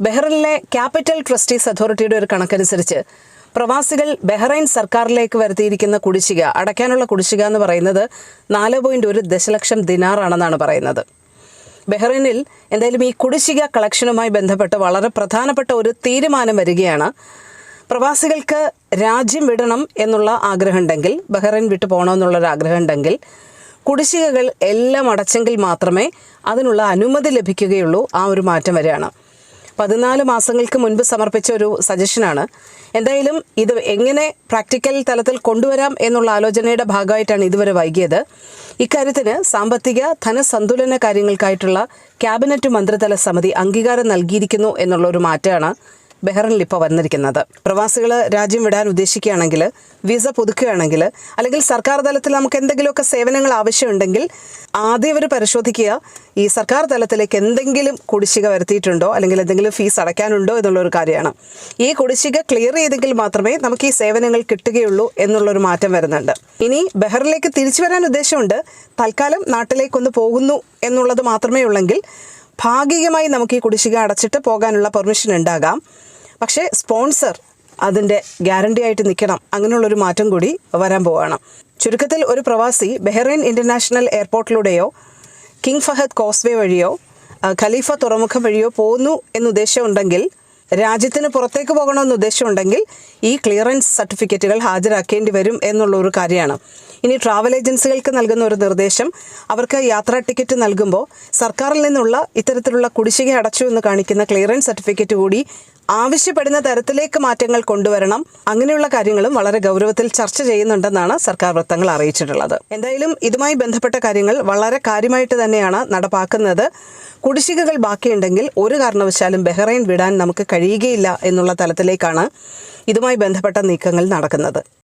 ബഹ്റിനിലെ capital trustees അതോറിറ്റിയുടെ ഒരു കണക്കനുസരിച്ച് പ്രവാസികൾ ബഹ്റൈൻ സർക്കാരിലേക്ക് വരുത്തിയിരിക്കുന്ന കുടിശ്ശിക അടയ്ക്കാനുള്ള കുടിശ്ശിക എന്ന് പറയുന്നത് നാല് പോയിന്റ് ഒരു ദശലക്ഷം ദിനാറാണെന്നാണ് പറയുന്നത്. ബഹ്റൈനിൽ എന്തായാലും ഈ കുടിശ്ശിക കളക്ഷനുമായി ബന്ധപ്പെട്ട് വളരെ പ്രധാനപ്പെട്ട ഒരു തീരുമാനം വരികയാണ്. പ്രവാസികൾക്ക് രാജ്യം വിടണം എന്നുള്ള ആഗ്രഹമുണ്ടെങ്കിൽ ബഹ്റൈൻ വിട്ടു പോകണമെന്നുള്ളൊരു ആഗ്രഹമുണ്ടെങ്കിൽ കുടിശ്ശികകൾ എല്ലാം അടച്ചെങ്കിൽ മാത്രമേ അതിനുള്ള അനുമതി ലഭിക്കുകയുള്ളൂ. ആ ഒരു മാറ്റം വരികയാണ്. പതിനാല് മാസങ്ങൾക്ക് മുൻപ് സമർപ്പിച്ച ഒരു സജഷനാണ് എന്തായാലും ഇത് എങ്ങനെ പ്രാക്ടിക്കൽ തലത്തിൽ കൊണ്ടുവരാം എന്നുള്ള ആലോചനയുടെ ഭാഗമായിട്ടാണ് ഇതുവരെ വൈകിയത്. ഇക്കാര്യത്തിന് സാമ്പത്തിക ധനസന്തുലന കാര്യങ്ങൾക്കായിട്ടുള്ള ക്യാബിനറ്റ് മന്ത്രിതല സമിതി അംഗീകാരം നൽകിയിരിക്കുന്നു എന്നുള്ള ഒരു മാറ്റമാണ് ബഹ്റിനിൽ ഇപ്പോൾ വന്നിരിക്കുന്നത്. പ്രവാസികൾ രാജ്യം വിടാൻ ഉദ്ദേശിക്കുകയാണെങ്കിൽ വിസ പുതുക്കുകയാണെങ്കിൽ അല്ലെങ്കിൽ സർക്കാർ തലത്തിൽ നമുക്ക് എന്തെങ്കിലുമൊക്കെ സേവനങ്ങൾ ആവശ്യമുണ്ടെങ്കിൽ ആദ്യം അവർ പരിശോധിക്കുക ഈ സർക്കാർ തലത്തിലേക്ക് എന്തെങ്കിലും കുടിശ്ശിക വരുത്തിയിട്ടുണ്ടോ അല്ലെങ്കിൽ എന്തെങ്കിലും ഫീസ് അടയ്ക്കാനുണ്ടോ എന്നുള്ളൊരു കാര്യമാണ്. ഈ കുടിശ്ശിക ക്ലിയർ ചെയ്തെങ്കിൽ മാത്രമേ നമുക്ക് ഈ സേവനങ്ങൾ കിട്ടുകയുള്ളൂ എന്നുള്ളൊരു മാറ്റം വരുന്നുണ്ട്. ഇനി ബെഹ്റിലേക്ക് തിരിച്ചു വരാൻ ഉദ്ദേശമുണ്ട്. തൽക്കാലം നാട്ടിലേക്കൊന്ന് പോകുന്നു എന്നുള്ളത് മാത്രമേ ഉള്ളെങ്കിൽ ഭാഗികമായി നമുക്ക് ഈ കുടിശ്ശിക അടച്ചിട്ട് പോകാനുള്ള പെർമിഷൻ ഉണ്ടാകാം. പക്ഷേ സ്പോൺസർ അതിന്റെ ഗ്യാരണ്ടി ആയിട്ട് നിൽക്കണം. അങ്ങനെയുള്ളൊരു മാറ്റം കൂടി വരാൻ പോവുകയാണ് ചുരുക്കത്തിൽ ഒരു പ്രവാസി ബഹ്റൈൻ ഇന്റർനാഷണൽ എയർപോർട്ടിലൂടെയോ കിങ് ഫഹദ് കോസ്വേ വഴിയോ ഖലീഫ തുറമുഖം വഴിയോ പോകുന്നു എന്ന് ഉദ്ദേശമുണ്ടെങ്കിൽ രാജ്യത്തിന് പുറത്തേക്ക് പോകണമെന്ന് ഉദ്ദേശമുണ്ടെങ്കിൽ ഈ ക്ലിയറൻസ് സർട്ടിഫിക്കറ്റുകൾ ഹാജരാക്കേണ്ടി വരും എന്നുള്ള ഒരു കാര്യമാണ്. ഇനി ട്രാവൽ ഏജൻസികൾക്ക് നൽകുന്ന ഒരു നിർദ്ദേശം അവർക്ക് യാത്രാ ടിക്കറ്റ് നൽകുമ്പോൾ സർക്കാരിൽ നിന്നുള്ള ഇത്തരത്തിലുള്ള കുടിശ്ശിക അടച്ചു എന്ന് കാണിക്കുന്ന ക്ലിയറൻസ് സർട്ടിഫിക്കറ്റ് കൂടി ആവശ്യപ്പെടുന്ന തരത്തിലേക്ക് മാറ്റങ്ങൾ കൊണ്ടുവരണം. അങ്ങനെയുള്ള കാര്യങ്ങളും വളരെ ഗൗരവത്തിൽ ചർച്ച ചെയ്യുന്നുണ്ടെന്നാണ് സർക്കാർ വൃത്തങ്ങൾ അറിയിച്ചിട്ടുള്ളത്. എന്തായാലും ഇതുമായി ബന്ധപ്പെട്ട കാര്യങ്ങൾ വളരെ കാര്യമായിട്ട് തന്നെയാണ് നടപ്പാക്കുന്നത്. കുടിശ്ശികകൾ ബാക്കിയുണ്ടെങ്കിൽ ഒരു കാരണവശാലും ബഹ്റൈൻ വിടാൻ നമുക്ക് കഴിയുകയില്ല എന്നുള്ള തലത്തിലേക്കാണ് ഇതുമായി ബന്ധപ്പെട്ട നീക്കങ്ങൾ നടക്കുന്നത്.